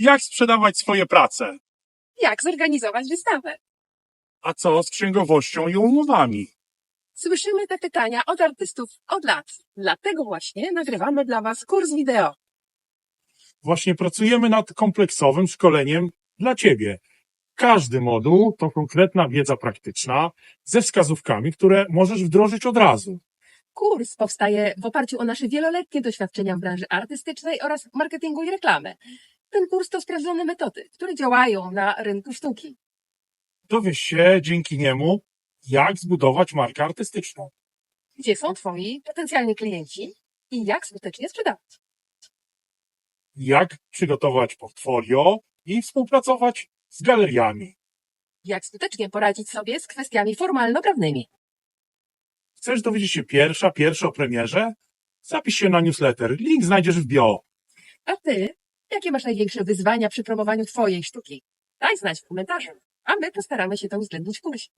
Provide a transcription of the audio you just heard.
Jak sprzedawać swoje prace? Jak zorganizować wystawę? A co z księgowością i umowami? Słyszymy te pytania od artystów od lat. Dlatego właśnie nagrywamy dla Was kurs wideo. Właśnie pracujemy nad kompleksowym szkoleniem dla Ciebie. Każdy moduł to konkretna wiedza praktyczna ze wskazówkami, które możesz wdrożyć od razu. Kurs powstaje w oparciu o nasze wieloletnie doświadczenia w branży artystycznej oraz marketingu i reklamy. Ten kurs to sprawdzone metody, które działają na rynku sztuki. Dowiesz się dzięki niemu, jak zbudować markę artystyczną. Gdzie są Twoi potencjalni klienci i jak skutecznie sprzedawać? jak przygotować portfolio i współpracować z galeriami. Jak skutecznie poradzić sobie z kwestiami formalno-prawnymi? Chcesz dowiedzieć się pierwsza, pierwsza o premierze? Zapisz się na newsletter. Link znajdziesz w bio. A Ty? Jakie masz największe wyzwania przy promowaniu Twojej sztuki? Daj znać w komentarzu, a my postaramy się to uwzględnić w kursie.